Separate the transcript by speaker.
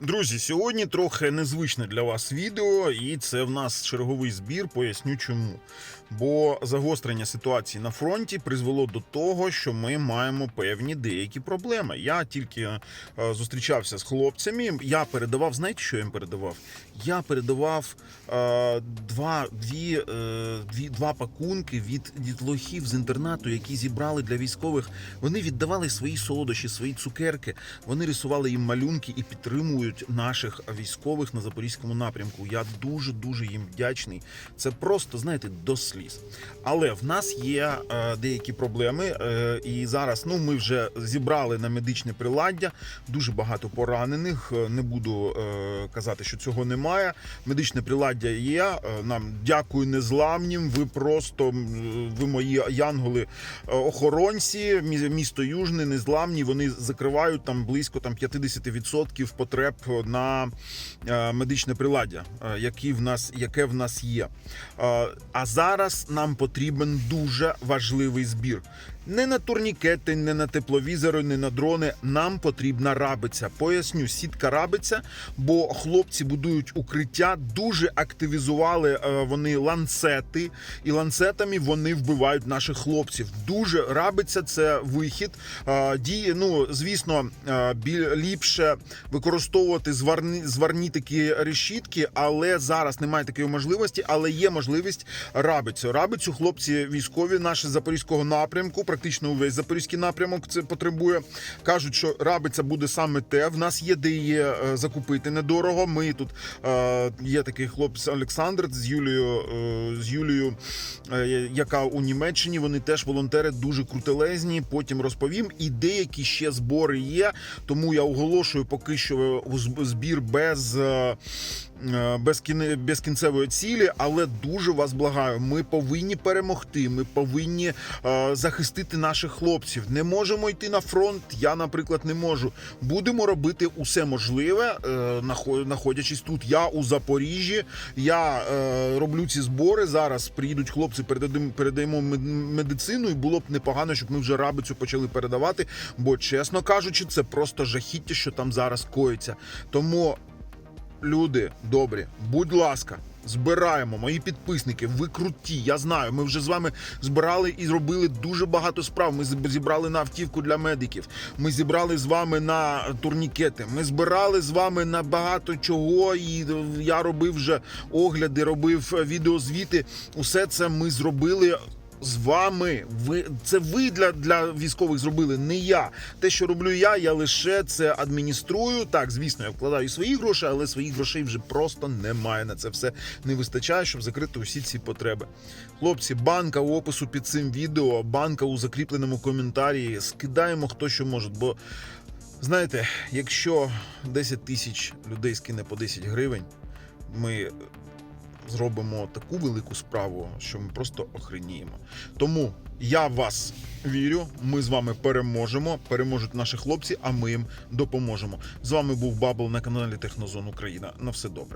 Speaker 1: Друзі, сьогодні трохи незвичне для вас відео, і це в нас черговий збір. Поясню чому. Бо загострення ситуації на фронті призвело до того, що ми маємо певні деякі проблеми. Я тільки е, зустрічався з хлопцями. Я передавав, знаєте, що я їм передавав? Я передавав е, два, дві, е, дві, два пакунки від дітлохів з інтернату, які зібрали для військових. Вони віддавали свої солодощі, свої цукерки. Вони рисували їм малюнки і підтримують наших військових на запорізькому напрямку. Я дуже дуже їм вдячний. Це просто знаєте до сліз. Але в нас є е, деякі проблеми, е, і зараз ну ми вже зібрали на медичне приладдя дуже багато поранених. Е, Не буду е, казати, що цього немає. Медичне приладдя є. Е, Нам дякую незламнім. Ви просто ви мої янголи е, охоронці. Мі- Місто Южне, незламні. Вони закривають там близько там 50% потреб на е, медичне приладдя, е, які в нас, яке в нас є. Е, А зараз нам потрібен дуже важливий збір. Не на турнікети, не на тепловізори, не на дрони. Нам потрібна рабиця. Поясню, сітка рабиця, бо хлопці будують укриття, дуже активізували вони ланцети, і ланцетами вони вбивають наших хлопців. Дуже рабиця це вихід. Діє, ну звісно, ліпше використовувати зварні, зварні такі решітки, але зараз немає такої можливості, але є можливість рабицю. Рабицю хлопці військові наші з запорізького напрямку, практично увесь запорізький напрямок це потребує. Кажуть, що рабиця буде саме те. В нас є де її е, закупити недорого. Ми тут е, є такий хлопець Олександр з Юлією, е, з Юлією, е, яка у Німеччині. Вони теж волонтери дуже крутелезні. Потім розповім. І деякі ще збори є. Тому я оголошую поки що збір без. е, е, без кіне без кінцевої цілі, але дуже вас благаю. Ми повинні перемогти. Ми повинні е, захистити наших хлопців. Не можемо йти на фронт. Я, наприклад, не можу. Будемо робити усе можливе, нахо- знаходячись тут. Я у Запоріжжі. Я роблю ці збори. Зараз приїдуть хлопці, передаємо, передаємо мед- медицину, і було б непогано, щоб ми вже рабицю почали передавати. Бо, чесно кажучи, це просто жахіття, що там зараз коїться. Тому люди добрі, будь ласка. Збираємо мої підписники. Ви круті. Я знаю. Ми вже з вами збирали і зробили дуже багато справ. Ми зібрали на автівку для медиків. Ми зібрали з вами на турнікети. Ми збирали з вами на багато чого. І я робив вже огляди, робив відеозвіти. Усе це ми зробили. З вами ви це ви для, для військових зробили, не я. Те, що роблю я, я лише це адмініструю. Так, звісно, я вкладаю свої гроші, але своїх грошей вже просто немає. На це все не вистачає, щоб закрити усі ці потреби. Хлопці, банка у опису під цим відео, банка у закріпленому коментарі. Скидаємо хто що може, бо знаєте, якщо 10 тисяч людей скине по 10 гривень, ми зробимо таку велику справу, що ми просто охреніємо. Тому я вас вірю. Ми з вами переможемо. Переможуть наші хлопці, а ми їм допоможемо. З вами був Бабл на каналі Технозон Україна. На все добре.